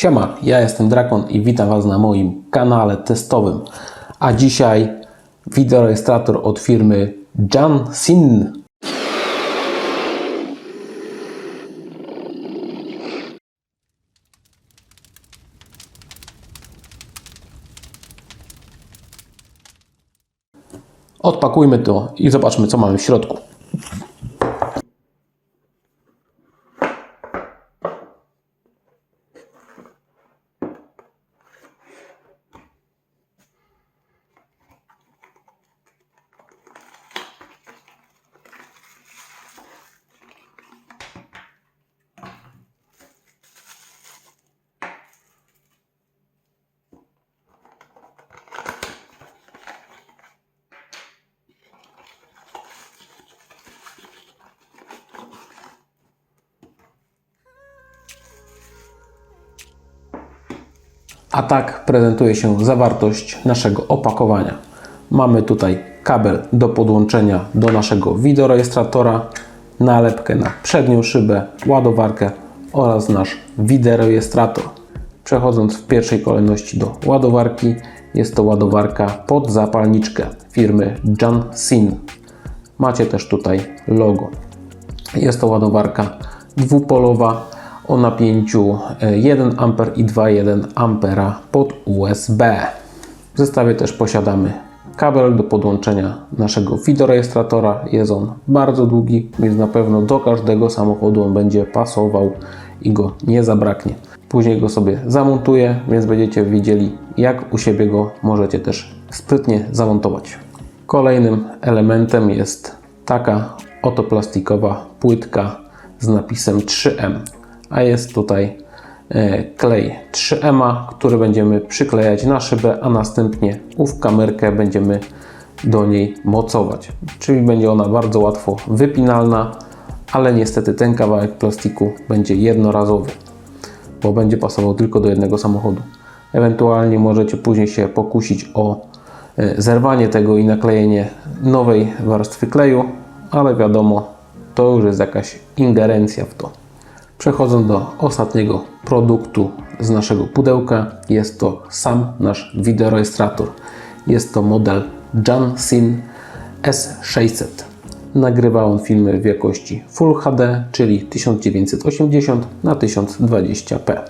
Siema, ja jestem Drakon i witam Was na moim kanale testowym. A dzisiaj wideorejestrator od firmy Jansin. Odpakujmy to i zobaczmy co mamy w środku. A tak prezentuje się zawartość naszego opakowania. Mamy tutaj kabel do podłączenia do naszego wideorejestratora, nalepkę na przednią szybę, ładowarkę oraz nasz wideorejestrator. Przechodząc w pierwszej kolejności do ładowarki, jest to ładowarka pod zapalniczkę firmy Jansin. Macie też tutaj logo. Jest to ładowarka dwupolowa o napięciu e, 1 A i 2,1 A pod USB. W zestawie też posiadamy kabel do podłączenia naszego wideorejestratora. Jest on bardzo długi, więc na pewno do każdego samochodu on będzie pasował i go nie zabraknie. Później go sobie zamontuję, więc będziecie wiedzieli jak u siebie go możecie też sprytnie zamontować. Kolejnym elementem jest taka oto plastikowa płytka z napisem 3M, a jest tutaj e, klej 3M, który będziemy przyklejać na szybę, a następnie ów kamerkę będziemy do niej mocować. Czyli będzie ona bardzo łatwo wypinalna, ale niestety ten kawałek plastiku będzie jednorazowy, bo będzie pasował tylko do jednego samochodu. Ewentualnie możecie później się pokusić o e, zerwanie tego i naklejenie nowej warstwy kleju, ale wiadomo, to już jest jakaś ingerencja w to. Przechodząc do ostatniego produktu z naszego pudełka, jest to sam nasz wideorejestrator. Jest to model Jansin S600. Nagrywa on filmy w jakości Full HD, czyli 1980 na 1020p.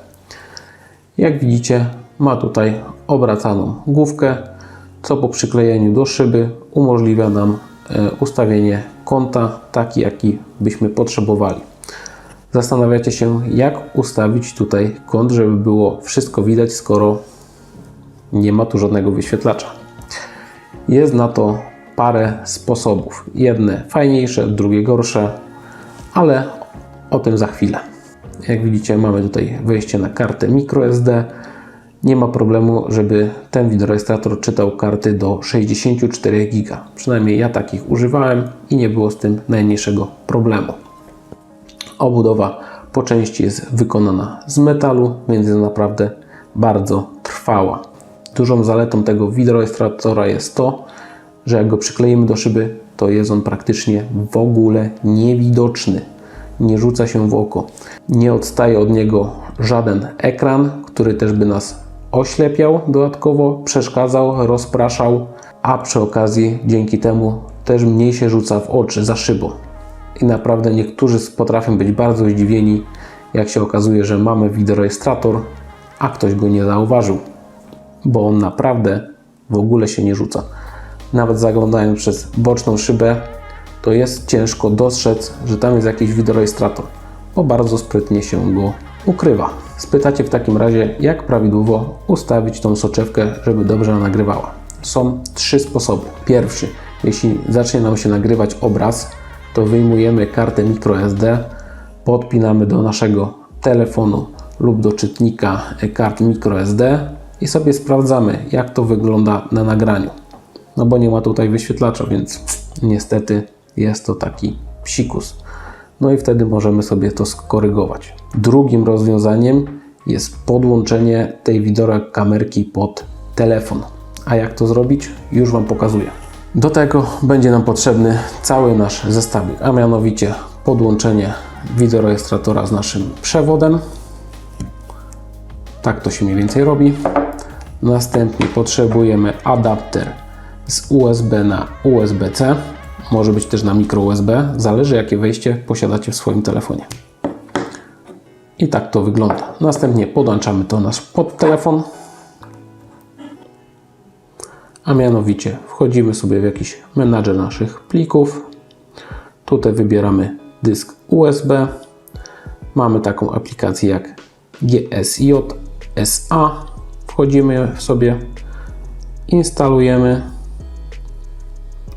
Jak widzicie, ma tutaj obracaną główkę, co po przyklejeniu do szyby umożliwia nam e, ustawienie kąta taki, jaki byśmy potrzebowali. Zastanawiacie się, jak ustawić tutaj kąt, żeby było wszystko widać, skoro nie ma tu żadnego wyświetlacza. Jest na to parę sposobów. Jedne fajniejsze, drugie gorsze, ale o tym za chwilę. Jak widzicie, mamy tutaj wejście na kartę microSD. Nie ma problemu, żeby ten wideorejestrator czytał karty do 64 GB. Przynajmniej ja takich używałem i nie było z tym najmniejszego problemu. Obudowa po części jest wykonana z metalu, więc jest naprawdę bardzo trwała. Dużą zaletą tego wideorejestratora jest to, że jak go przykleimy do szyby, to jest on praktycznie w ogóle niewidoczny. Nie rzuca się w oko. Nie odstaje od niego żaden ekran, który też by nas oślepiał dodatkowo, przeszkadzał, rozpraszał, a przy okazji dzięki temu też mniej się rzuca w oczy za szybą. I naprawdę niektórzy potrafią być bardzo zdziwieni, jak się okazuje, że mamy wideorejestrator, a ktoś go nie zauważył, bo on naprawdę w ogóle się nie rzuca. Nawet zaglądając przez boczną szybę, to jest ciężko dostrzec, że tam jest jakiś wideorejestrator, bo bardzo sprytnie się go ukrywa. Spytacie w takim razie, jak prawidłowo ustawić tą soczewkę, żeby dobrze nagrywała. Są trzy sposoby. Pierwszy, jeśli zacznie nam się nagrywać obraz, to wyjmujemy kartę microSD, podpinamy do naszego telefonu lub do czytnika kart microSD i sobie sprawdzamy, jak to wygląda na nagraniu. No bo nie ma tutaj wyświetlacza, więc niestety jest to taki psikus. No i wtedy możemy sobie to skorygować. Drugim rozwiązaniem jest podłączenie tej wideokamerki pod telefon. A jak to zrobić? Już Wam pokazuję. Do tego będzie nam potrzebny cały nasz zestawik, a mianowicie podłączenie wideorejestratora z naszym przewodem, Tak to się mniej więcej robi. Następnie potrzebujemy adapter z USB na USB-C. Może być też na micro USB, zależy jakie wejście posiadacie w swoim telefonie. I tak to wygląda. Następnie podłączamy to nasz pod telefon. A mianowicie wchodzimy sobie w jakiś menadżer naszych plików. Tutaj wybieramy dysk USB. Mamy taką aplikację jak GSJ SA. Wchodzimy sobie, instalujemy.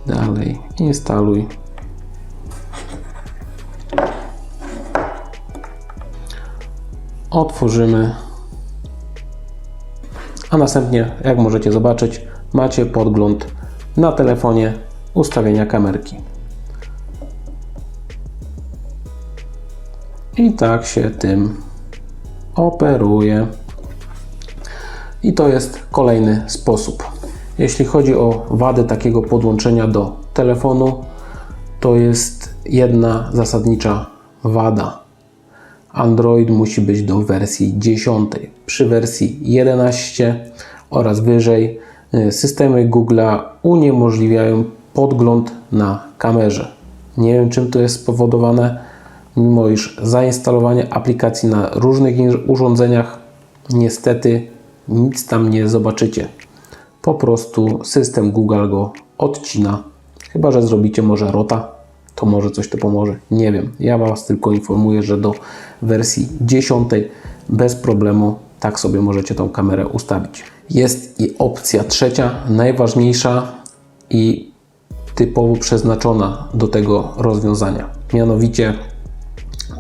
Dalej, instaluj. Otworzymy. A następnie, jak możecie zobaczyć, macie podgląd na telefonie ustawienia kamerki. I tak się tym operuje. I to jest kolejny sposób. Jeśli chodzi o wady takiego podłączenia do telefonu, to jest jedna zasadnicza wada. Android musi być do wersji 10. Przy wersji 11 oraz wyżej systemy Google'a uniemożliwiają podgląd na kamerze. Nie wiem czym to jest spowodowane, mimo iż zainstalowanie aplikacji na różnych urządzeniach niestety nic tam nie zobaczycie. Po prostu system Google go odcina. Chyba, że zrobicie może rota, to może coś to pomoże. Nie wiem. Ja Was tylko informuję, że do wersji 10 bez problemu tak sobie możecie tą kamerę ustawić. Jest i opcja trzecia, najważniejsza i typowo przeznaczona do tego rozwiązania. Mianowicie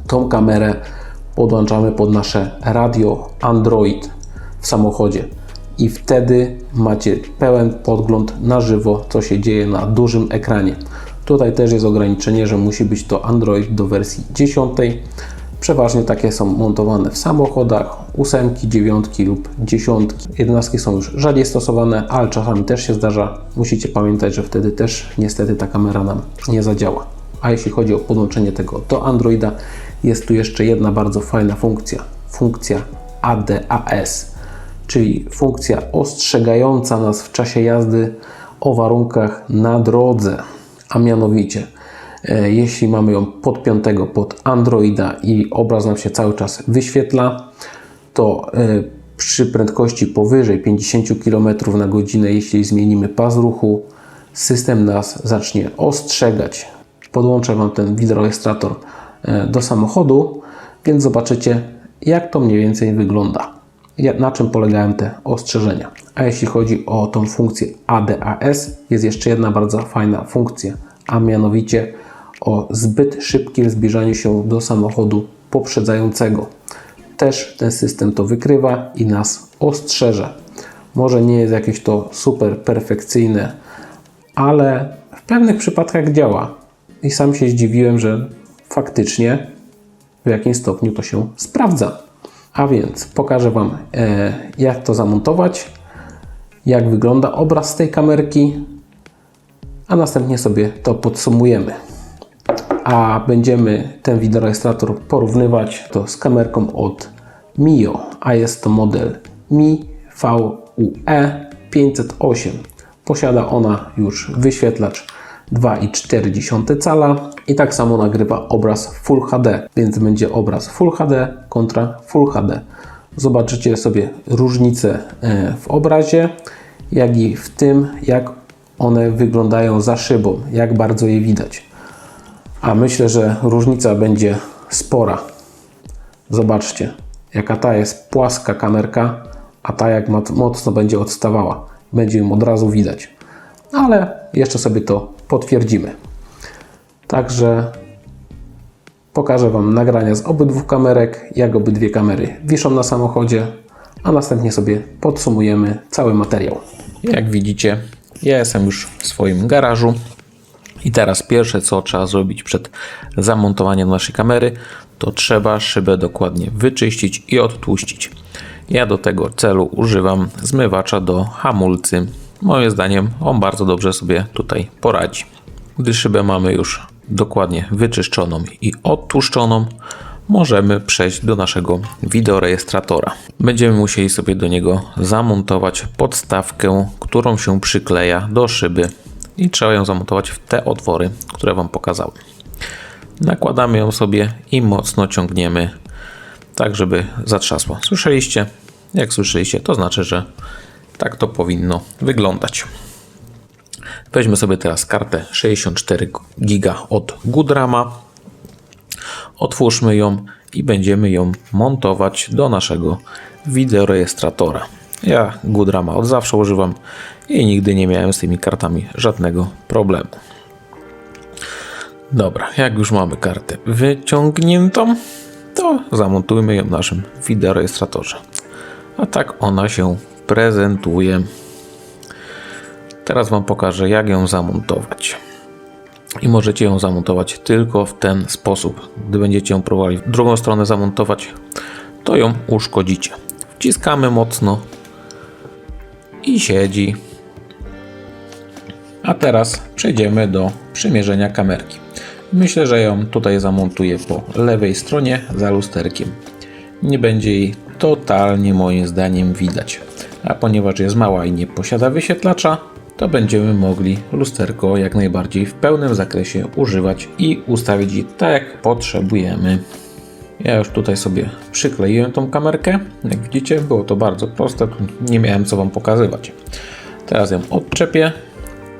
tą kamerę podłączamy pod nasze radio Android w samochodzie i wtedy macie pełen podgląd na żywo, co się dzieje na dużym ekranie. Tutaj też jest ograniczenie, że musi być to Android do wersji 10. Przeważnie takie są montowane w samochodach, 8, 9 lub 10. 11 są już rzadziej stosowane, ale czasami też się zdarza. Musicie pamiętać, że wtedy też niestety ta kamera nam nie zadziała. A jeśli chodzi o podłączenie tego do Androida, jest tu jeszcze jedna bardzo fajna funkcja. Funkcja ADAS, czyli funkcja ostrzegająca nas w czasie jazdy o warunkach na drodze. A mianowicie, jeśli mamy ją podpiętego pod Androida i obraz nam się cały czas wyświetla, to e, przy prędkości powyżej 50 km na godzinę, jeśli zmienimy pas ruchu, system nas zacznie ostrzegać. Podłączę Wam ten wideorejestrator e, do samochodu, więc zobaczycie, jak to mniej więcej wygląda. Na czym polegają te ostrzeżenia? A jeśli chodzi o tą funkcję ADAS, jest jeszcze jedna bardzo fajna funkcja, a mianowicie o zbyt szybkim zbliżaniu się do samochodu poprzedzającego. Też ten system to wykrywa i nas ostrzeże. Może nie jest jakieś to super perfekcyjne, ale w pewnych przypadkach działa. I sam się zdziwiłem, że faktycznie w jakim stopniu to się sprawdza. A więc pokażę Wam, e, jak to zamontować, jak wygląda obraz tej kamerki, a następnie sobie to podsumujemy. A będziemy ten wideorejestrator porównywać to z kamerką od Mio, a jest to model Mi VUE 508. Posiada ona już wyświetlacz 2,4 cala i tak samo nagrywa obraz Full HD, więc będzie obraz Full HD kontra Full HD. Zobaczycie sobie różnice e, w obrazie, jak i w tym, jak one wyglądają za szybą, jak bardzo je widać. A myślę, że różnica będzie spora. Zobaczcie, jaka ta jest płaska kamerka, a ta jak moc- mocno będzie odstawała. Będzie ją od razu widać. Ale jeszcze sobie to potwierdzimy. Także pokażę Wam nagrania z obydwu kamerek, jak obydwie kamery wiszą na samochodzie, a następnie sobie podsumujemy cały materiał. Jak widzicie, ja jestem już w swoim garażu. I teraz pierwsze, co trzeba zrobić przed zamontowaniem naszej kamery, to trzeba szybę dokładnie wyczyścić i odtłuścić. Ja do tego celu używam zmywacza do hamulcy. Moim zdaniem on bardzo dobrze sobie tutaj poradzi. Gdy szybę mamy już dokładnie wyczyszczoną i odtłuszczoną, możemy przejść do naszego wideorejestratora. Będziemy musieli sobie do niego zamontować podstawkę, którą się przykleja do szyby i trzeba ją zamontować w te otwory, które Wam pokazałem. Nakładamy ją sobie i mocno ciągniemy tak, żeby zatrzasła. Słyszeliście? Jak słyszeliście, to znaczy, że tak to powinno wyglądać. Weźmy sobie teraz kartę 64 giga od Goodrama. Otwórzmy ją i będziemy ją montować do naszego wideorejestratora. Ja Goodrama od zawsze używam i nigdy nie miałem z tymi kartami żadnego problemu. Dobra, jak już mamy kartę wyciągniętą, to zamontujmy ją w naszym wideorejestratorze. A tak ona się prezentuje. Teraz Wam pokażę, jak ją zamontować. I możecie ją zamontować tylko w ten sposób. Gdy będziecie ją próbowali w drugą stronę zamontować, to ją uszkodzicie. Wciskamy mocno i siedzi. A teraz przejdziemy do przymierzenia kamerki. Myślę, że ją tutaj zamontuję po lewej stronie za lusterkiem. Nie będzie jej totalnie moim zdaniem widać. A ponieważ jest mała i nie posiada wyświetlacza, to będziemy mogli lusterko jak najbardziej w pełnym zakresie używać i ustawić je tak jak potrzebujemy. Ja już tutaj sobie przykleiłem tą kamerkę. Jak widzicie, było to bardzo proste, nie miałem co Wam pokazywać. Teraz ją odczepię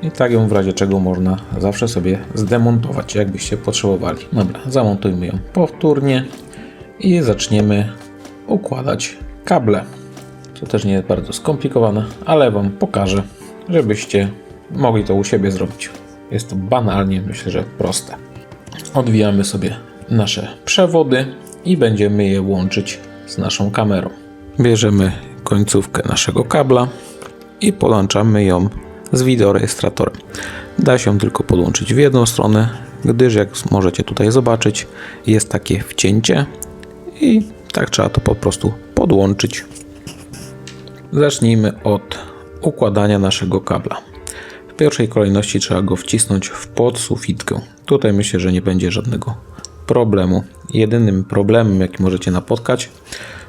i tak ją w razie czego można zawsze sobie zdemontować, jakbyście potrzebowali. Dobra, zamontujmy ją powtórnie i zaczniemy układać kable. To też nie jest bardzo skomplikowane, ale Wam pokażę, żebyście mogli to u siebie zrobić. Jest to banalnie, myślę, że proste. Odwijamy sobie nasze przewody i będziemy je łączyć z naszą kamerą. Bierzemy końcówkę naszego kabla i podłączamy ją z wideorejestratorem. Da się tylko podłączyć w jedną stronę, gdyż jak możecie tutaj zobaczyć, jest takie wcięcie i tak trzeba to po prostu podłączyć. Zacznijmy od układania naszego kabla. W pierwszej kolejności trzeba go wcisnąć w podsufitkę. Tutaj myślę, że nie będzie żadnego problemu. Jedynym problemem, jaki możecie napotkać,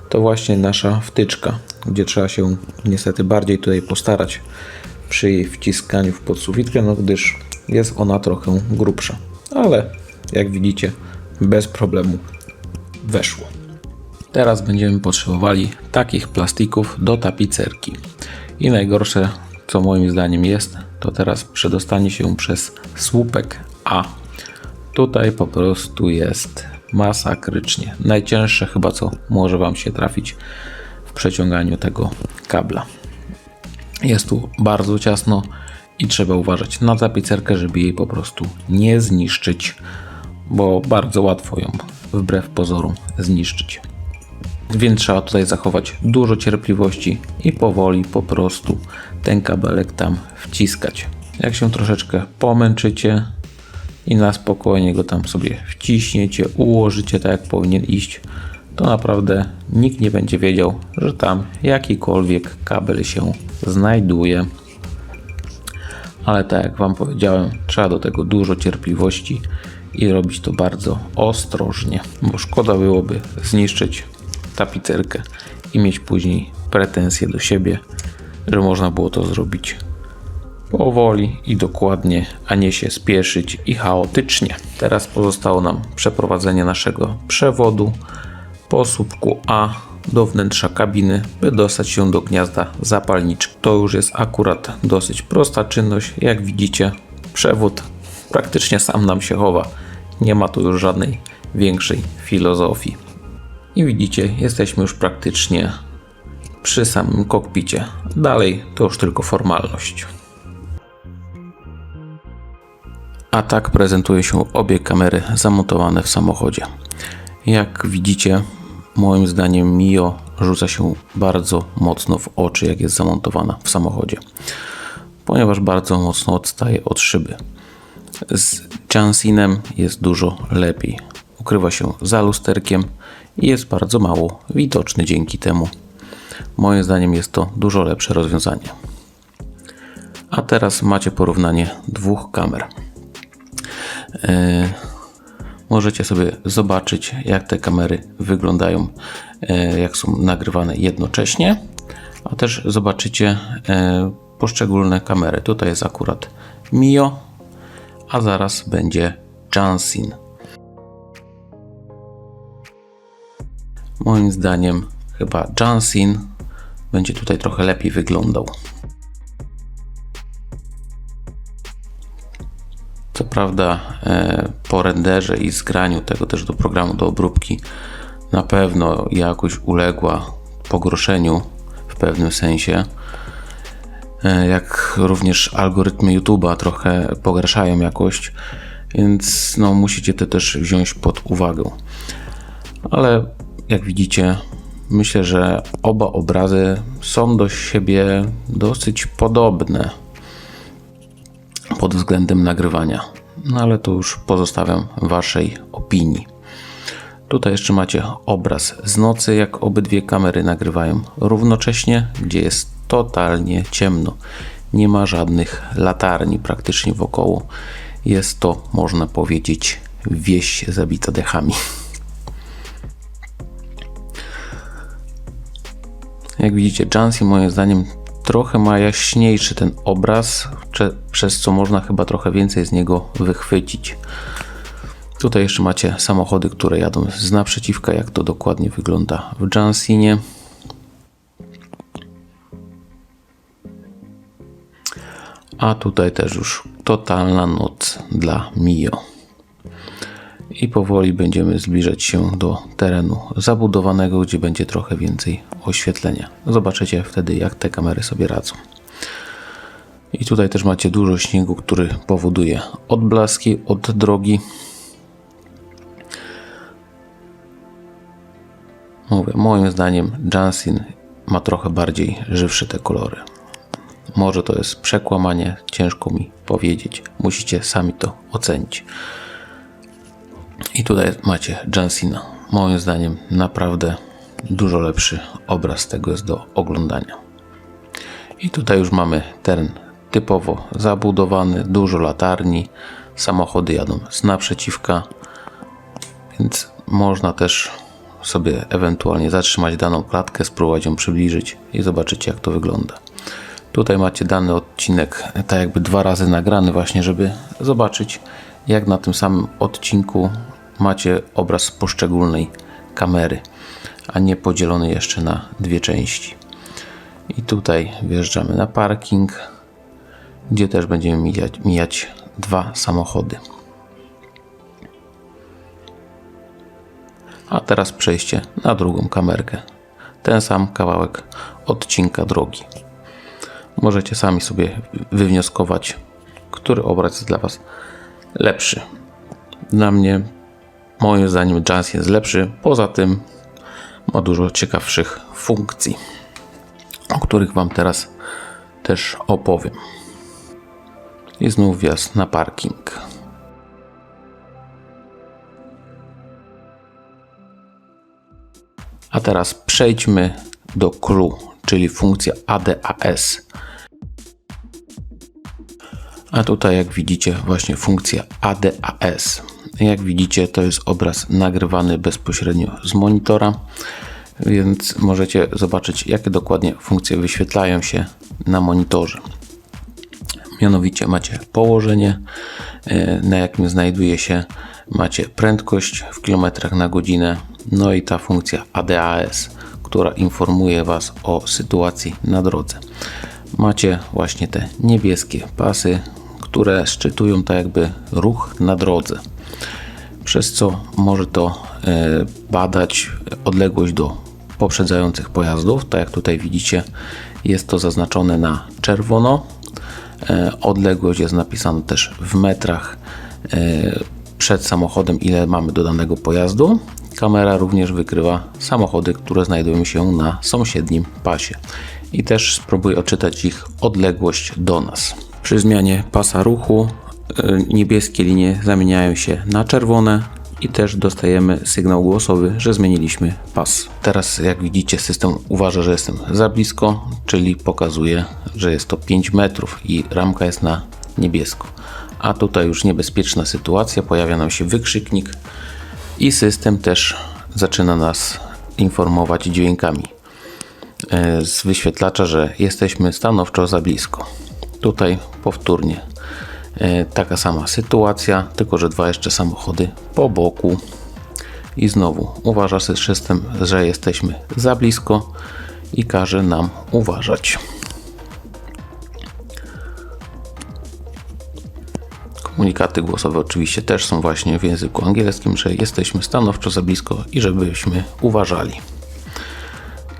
to właśnie nasza wtyczka, gdzie trzeba się niestety bardziej tutaj postarać przy jej wciskaniu w podsufitkę, no gdyż jest ona trochę grubsza. Ale jak widzicie, bez problemu weszło. Teraz będziemy potrzebowali takich plastików do tapicerki. I najgorsze, co moim zdaniem jest, to teraz przedostanie się przez słupek A. Tutaj po prostu jest masakrycznie. Najcięższe chyba, co może Wam się trafić w przeciąganiu tego kabla. Jest tu bardzo ciasno i trzeba uważać na tapicerkę, żeby jej po prostu nie zniszczyć, bo bardzo łatwo ją wbrew pozorom zniszczyć. Więc trzeba tutaj zachować dużo cierpliwości i powoli po prostu ten kabelek tam wciskać. Jak się troszeczkę pomęczycie i na spokojnie go tam sobie wciśniecie, ułożycie tak jak powinien iść, to naprawdę nikt nie będzie wiedział, że tam jakikolwiek kabel się znajduje. Ale tak jak Wam powiedziałem, trzeba do tego dużo cierpliwości i robić to bardzo ostrożnie, bo szkoda byłoby zniszczyć tapicerkę i mieć później pretensje do siebie, że można było to zrobić powoli i dokładnie, a nie się spieszyć i chaotycznie. Teraz pozostało nam przeprowadzenie naszego przewodu po słupku A do wnętrza kabiny, by dostać się do gniazda zapalniczki. To już jest akurat dosyć prosta czynność. Jak widzicie, przewód praktycznie sam nam się chowa. Nie ma tu już żadnej większej filozofii. I widzicie, jesteśmy już praktycznie przy samym kokpicie. Dalej to już tylko formalność. A tak prezentują się obie kamery zamontowane w samochodzie. Jak widzicie, moim zdaniem Mio rzuca się bardzo mocno w oczy, jak jest zamontowana w samochodzie, ponieważ bardzo mocno odstaje od szyby. Z Jansinem jest dużo lepiej. Ukrywa się za lusterkiem i jest bardzo mało widoczny dzięki temu. Moim zdaniem jest to dużo lepsze rozwiązanie. A teraz macie porównanie dwóch kamer. Yy, możecie sobie zobaczyć, jak te kamery wyglądają, e, jak są nagrywane jednocześnie, a też zobaczycie e, poszczególne kamery. Tutaj jest akurat Mio, a zaraz będzie Jansin. Moim zdaniem chyba Jansin będzie tutaj trochę lepiej wyglądał. Co prawda e, po renderze i zgraniu tego też do programu do obróbki na pewno jakoś uległa pogorszeniu w pewnym sensie. E, jak również algorytmy YouTube'a trochę pogarszają jakość, więc no, musicie to też wziąć pod uwagę. Ale jak widzicie, myślę, że oba obrazy są do siebie dosyć podobne pod względem nagrywania. No ale to już pozostawiam Waszej opinii. Tutaj jeszcze macie obraz z nocy, jak obydwie kamery nagrywają równocześnie, gdzie jest totalnie ciemno. Nie ma żadnych latarni praktycznie wokoło. Jest to, można powiedzieć, wieś zabita dechami. Jak widzicie, Jansi moim zdaniem trochę ma jaśniejszy ten obraz, przez co można chyba trochę więcej z niego wychwycić. Tutaj jeszcze macie samochody, które jadą z naprzeciwka, jak to dokładnie wygląda w Jansinie. A tutaj też już totalna noc dla Mio. I powoli będziemy zbliżać się do terenu zabudowanego, gdzie będzie trochę więcej oświetlenia. Zobaczycie wtedy, jak te kamery sobie radzą. I tutaj też macie dużo śniegu, który powoduje odblaski od drogi. Mówię, moim zdaniem Jansin ma trochę bardziej żywsze te kolory. Może to jest przekłamanie, ciężko mi powiedzieć. Musicie sami to ocenić. I tutaj macie Jansina. Moim zdaniem naprawdę dużo lepszy obraz tego jest do oglądania. I tutaj już mamy teren typowo zabudowany, dużo latarni, samochody jadą z naprzeciwka, więc można też sobie ewentualnie zatrzymać daną klatkę, spróbować ją przybliżyć i zobaczycie jak to wygląda. Tutaj macie dany odcinek, tak jakby dwa razy nagrany właśnie, żeby zobaczyć jak na tym samym odcinku macie obraz poszczególnej kamery, a nie podzielony jeszcze na dwie części. I tutaj wjeżdżamy na parking, gdzie też będziemy mijać, mijać dwa samochody. A teraz przejście na drugą kamerkę. Ten sam kawałek odcinka drogi. Możecie sami sobie wywnioskować, który obraz jest dla Was lepszy. Dla mnie, moim zdaniem, Jazz jest lepszy. Poza tym ma dużo ciekawszych funkcji, o których Wam teraz też opowiem. I znów wjazd na parking. A teraz przejdźmy do clue, czyli funkcja ADAS. A tutaj jak widzicie właśnie funkcja ADAS. Jak widzicie to jest obraz nagrywany bezpośrednio z monitora, więc możecie zobaczyć jakie dokładnie funkcje wyświetlają się na monitorze. Mianowicie macie położenie, e, na jakim znajduje się, macie prędkość w kilometrach na godzinę, no i ta funkcja ADAS, która informuje Was o sytuacji na drodze. Macie właśnie te niebieskie pasy, które szczytują tak jakby ruch na drodze, przez co może to e, badać odległość do poprzedzających pojazdów. Tak jak tutaj widzicie, jest to zaznaczone na czerwono. E, odległość jest napisana też w metrach e, przed samochodem, ile mamy do danego pojazdu. Kamera również wykrywa samochody, które znajdują się na sąsiednim pasie i też spróbuję odczytać ich odległość do nas. Przy zmianie pasa ruchu e, niebieskie linie zamieniają się na czerwone i też dostajemy sygnał głosowy, że zmieniliśmy pas. Teraz jak widzicie system uważa, że jestem za blisko, czyli pokazuje, że jest to 5 metrów i ramka jest na niebiesko. A tutaj już niebezpieczna sytuacja, pojawia nam się wykrzyknik i system też zaczyna nas informować dźwiękami e, z wyświetlacza, że jesteśmy stanowczo za blisko. Tutaj powtórnie e, taka sama sytuacja, tylko że dwa jeszcze samochody po boku. I znowu uważa system, że jesteśmy za blisko i każe nam uważać. Komunikaty głosowe oczywiście też są właśnie w języku angielskim, że jesteśmy stanowczo za blisko i żebyśmy uważali.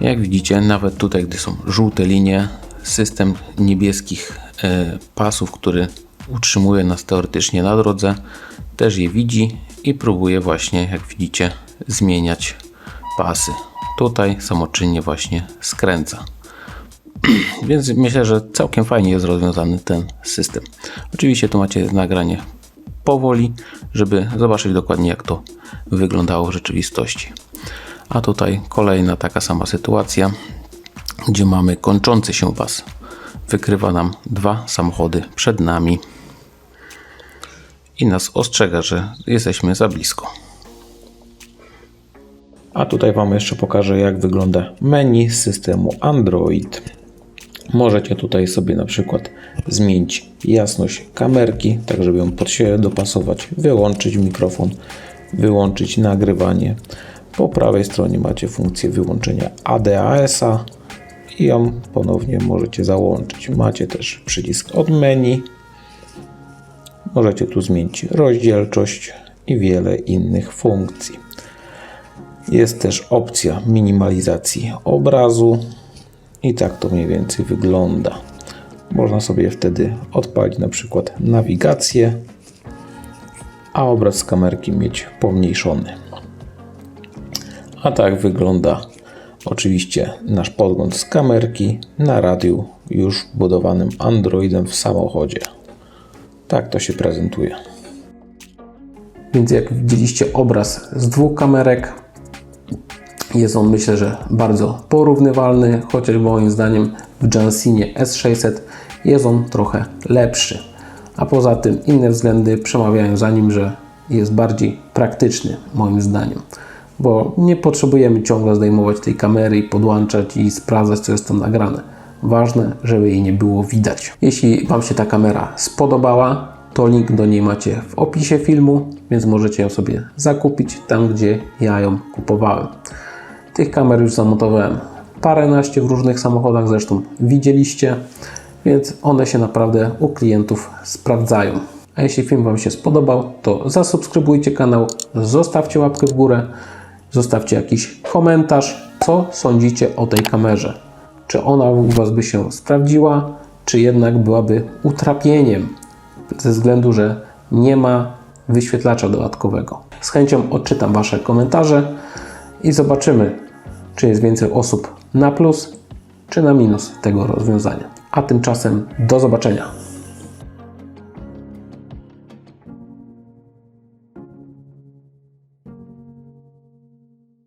Jak widzicie, nawet tutaj, gdy są żółte linie, system niebieskich e, pasów, który utrzymuje nas teoretycznie na drodze, też je widzi i próbuje właśnie, jak widzicie, zmieniać pasy. Tutaj samoczynnie właśnie skręca. Więc myślę, że całkiem fajnie jest rozwiązany ten system. Oczywiście tu macie nagranie powoli, żeby zobaczyć dokładnie jak to wyglądało w rzeczywistości. A tutaj kolejna taka sama sytuacja, gdzie mamy kończący się pas. Wykrywa nam dwa samochody przed nami i nas ostrzega, że jesteśmy za blisko. A tutaj Wam jeszcze pokażę, jak wygląda menu systemu Android. Możecie tutaj sobie na przykład zmienić jasność kamerki, tak żeby ją pod siebie dopasować, wyłączyć mikrofon, wyłączyć nagrywanie. Po prawej stronie macie funkcję wyłączenia ADAS-a i ją ponownie możecie załączyć. Macie też przycisk od menu. Możecie tu zmienić rozdzielczość i wiele innych funkcji. Jest też opcja minimalizacji obrazu i tak to mniej więcej wygląda. Można sobie wtedy odpalić na przykład nawigację, a obraz z kamerki mieć pomniejszony. A tak wygląda oczywiście nasz podgląd z kamerki na radiu już wbudowanym Androidem w samochodzie. Tak to się prezentuje. Więc jak widzieliście obraz z dwóch kamerek, jest on myślę, że bardzo porównywalny, chociaż moim zdaniem w Jansinie S600 jest on trochę lepszy. A poza tym inne względy przemawiają za nim, że jest bardziej praktyczny moim zdaniem. Bo nie potrzebujemy ciągle zdejmować tej kamery i podłączać i sprawdzać co jest tam nagrane. Ważne, żeby jej nie było widać. Jeśli Wam się ta kamera spodobała, to link do niej macie w opisie filmu, więc możecie ją sobie zakupić tam, gdzie ja ją kupowałem. Tych kamer już zamontowałem paręnaście w różnych samochodach, zresztą widzieliście, więc one się naprawdę u klientów sprawdzają. A jeśli film Wam się spodobał, to zasubskrybujcie kanał, zostawcie łapkę w górę, zostawcie jakiś komentarz, co sądzicie o tej kamerze. Czy ona u Was by się sprawdziła, czy jednak byłaby utrapieniem, ze względu, że nie ma wyświetlacza dodatkowego. Z chęcią odczytam Wasze komentarze i zobaczymy, czy jest więcej osób na plus, czy na minus tego rozwiązania. A tymczasem do zobaczenia.